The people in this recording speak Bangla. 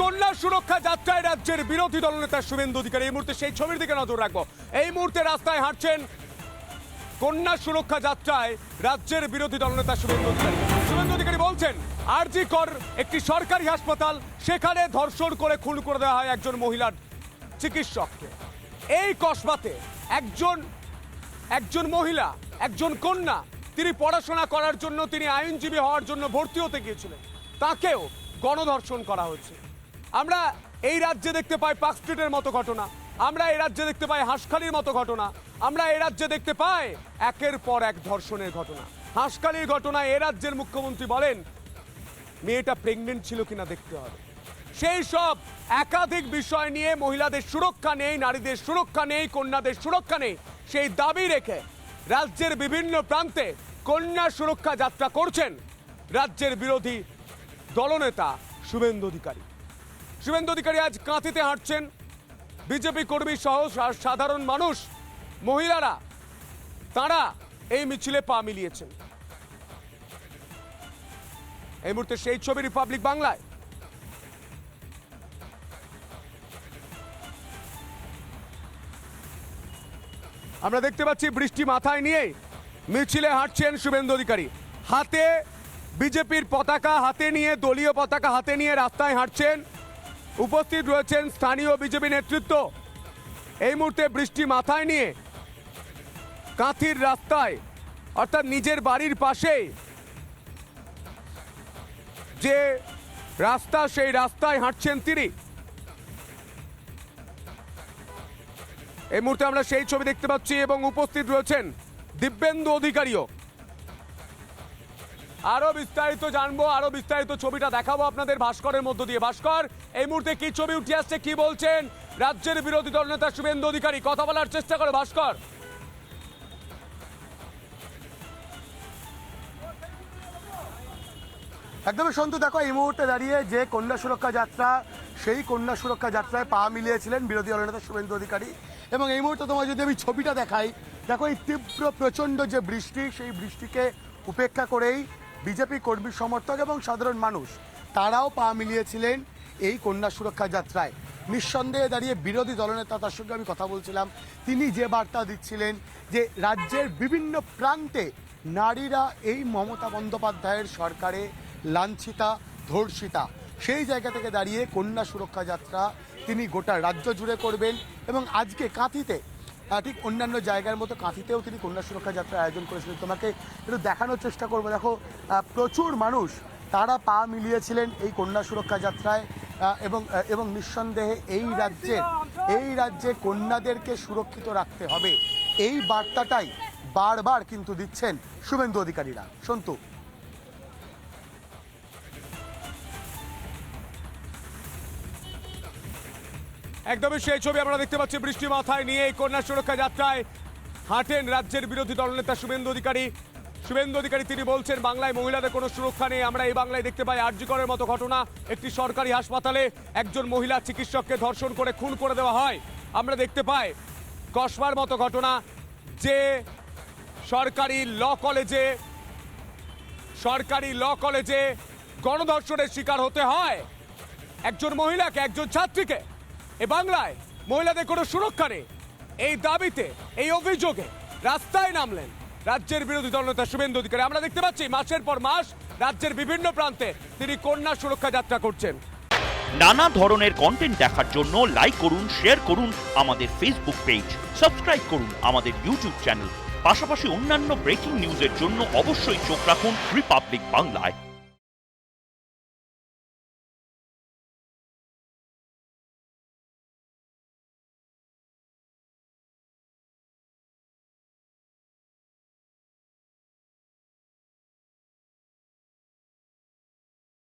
কন্যা সুরক্ষা যাত্রায় রাজ্যের বিরোধী দলনেতা শুভেন্দু অধিকারী, এই মুহূর্তে সেই ছবির দিকে নজর রাখব। এই মুহূর্তে রাস্তায় হাঁটছেন কন্যা সুরক্ষা যাত্রায় রাজ্যের বিরোধী দলনেতা শুভেন্দু অধিকারী। শুভেন্দু অধিকারী বলছেন, আরজি কর একটি সরকারি হাসপাতাল, সেখানে ধর্ষণ করে খুন করে দেওয়া হয় একজন মহিলার চিকিৎসককে। এই কসবাতে একজন একজন মহিলা, একজন কন্যা, তিনি পড়াশোনা করার জন্য, তিনি আইনজীবী হওয়ার জন্য ভর্তি হতে গিয়েছিলেন। তাকেও গণধর্ষণ করা হয়েছে। আমরা এই রাজ্যে দেখতে পাই পার্ক স্ট্রিটের মতো ঘটনা। আমরা এই রাজ্যে দেখতে পাই হাঁসখালির মতো ঘটনা। আমরা এই রাজ্যে দেখতে পাই একের পর এক ধর্ষণের ঘটনা। হাঁসখালির ঘটনায় এ রাজ্যের মুখ্যমন্ত্রী বলেন, মেয়েটা প্রেগনেন্ট ছিল কিনা দেখতে হবে। সেই সব একাধিক বিষয় নিয়ে মহিলাদের সুরক্ষা নেই, নারীদের সুরক্ষা নেই, কন্যাদের সুরক্ষা নেই। সেই দাবি রেখে রাজ্যের বিভিন্ন প্রান্তে কন্যা সুরক্ষা যাত্রা করছেন রাজ্যের বিরোধী দলনেতা শুভেন্দু অধিকারী। শুভেন্দু অধিকারী আজ কাঁথিতে হাঁটছেন। বিজেপি কর্মী সহ সাধারণ মানুষ, মহিলারা, তারা এই মিছিলে পা মিলিয়েছেন। এই মুহূর্তে সেই ছবি রিপাবলিক বাংলায়। আমরা দেখতে পাচ্ছি বৃষ্টি মাথায় নিয়ে মিছিলে হাঁটছেন শুভেন্দু অধিকারী। হাতে বিজেপির পতাকা হাতে নিয়ে, দলীয় পতাকা হাতে নিয়ে রাস্তায় হাঁটছেন উপস্থিত রয়েছেন স্থানীয় বিজেপি নেতৃত্ব। এই মুহূর্তে বৃষ্টি মাথায় নিয়ে কাঁথির রাস্তায়, অর্থাৎ নিজের বাড়ির পাশে যে রাস্তা, সেই রাস্তায় হাঁটছেন তিনি। এই মুহূর্তে আমরা সেই ছবি দেখতে পাচ্ছি এবং উপস্থিত রয়েছেন দিব্যেন্দু অধিকারীও। আরও বিস্তারিত জানব, আরও বিস্তারিত ছবিটা দেখাবো আপনাদের ভাস্করের মধ্য দিয়ে। ভাস্কর, এই মুহূর্তে কি ছবি উঠে আসছে, কি বলছেন? রাজ্যের বিরোধী দলনেতা শুভেন্দু অধিকারী, কথা বলার চেষ্টা করে, ভাস্কর। একদমই সন্তু, দেখো, এই মুহূর্তে দাঁড়িয়ে যে কন্যা সুরক্ষা যাত্রা, সেই কন্যা সুরক্ষা যাত্রায় পা মিলিয়েছিলেন বিরোধী দলনেতা শুভেন্দু অধিকারী। এবং এই মুহূর্তে তোমার যদি আমি ছবিটা দেখাই, দেখো, এই তীব্র, প্রচণ্ড যে বৃষ্টি, সেই বৃষ্টিকে উপেক্ষা করেই বিজেপি কর্মী সমর্থক এবং সাধারণ মানুষ, তারাও পা মিলিয়েছিলেন এই কন্যা সুরক্ষা যাত্রায়। নিঃসন্দেহে দাঁড়িয়ে বিরোধী দলনেতা তার সঙ্গে আমি কথা বলছিলাম। তিনি যে বার্তা দিচ্ছিলেন যে রাজ্যের বিভিন্ন প্রান্তে নারীরা এই মমতা বন্দ্যোপাধ্যায়ের সরকারে লাঞ্ছিতা, ধর্ষিতা, সেই জায়গা থেকে দাঁড়িয়ে কন্যা সুরক্ষা যাত্রা তিনি গোটা রাজ্য জুড়ে করবেন এবং আজকে কাঁথিতে ঠিক অন্যান্য জায়গার মতো কাঁথিতেও তিনি কন্যা সুরক্ষা যাত্রার আয়োজন করেছিলেন। তোমাকে একটু দেখানোর চেষ্টা করব। দেখো প্রচুর মানুষ তারা পা মিলিয়েছিলেন এই কন্যা সুরক্ষা যাত্রায় এবং এবং নিঃসন্দেহে এই রাজ্যে এই রাজ্যে কন্যাদেরকে সুরক্ষিত রাখতে হবে। এই বার্তাটাই বারবার কিন্তু দিচ্ছেন শুভেন্দু অধিকারীরা। সন্তু। একদমই সেই ছবি আমরা দেখতে পাচ্ছি বৃষ্টি মাথায় নিয়ে এই কন্যা সুরক্ষা যাত্রায় হাঁটেন রাজ্যের বিরোধী দলনেতা শুভেন্দু অধিকারী। শুভেন্দু অধিকারী, তিনি বলছেন, বাংলায় মহিলাদের কোনো সুরক্ষা নেই, আমরা এই বাংলায় দেখতে পাই আরজিকরের মতো ঘটনা। একটি সরকারি হাসপাতালে একজন মহিলা চিকিৎসককে ধর্ষণ করে খুন করে দেওয়া হয়। আমরা দেখতে পাই কসবার মতো ঘটনা, যে সরকারি ল কলেজে, সরকারি ল কলেজে গণধর্ষণের শিকার হতে হয়। একজন মহিলাকে, একজন ছাত্রীকে। এ বাংলায় মহিলাদের কোনো সুরক্ষা নেই। এই দাবিতে, এই অভিযোগে রাস্তায় নামলেন রাজ্যের বিরোধী দলনেতা শুভেন্দু অধিকারী। আমরা দেখতে পাচ্ছি, মাসের পর মাস রাজ্যের বিভিন্ন প্রান্তে তিনি কন্যা সুরক্ষা যাত্রা করছেন। নানা ধরনের কন্টেন্ট দেখার জন্য লাইক করুন শেয়ার করুন আমাদের ফেসবুক পেজ সাবস্ক্রাইব করুন আমাদের ইউটিউব চ্যানেল পাশাপাশি অন্যান্য ব্রেকিং নিউজের জন্য অবশ্যই চোখ রাখুন রিপাবলিক বাংলায়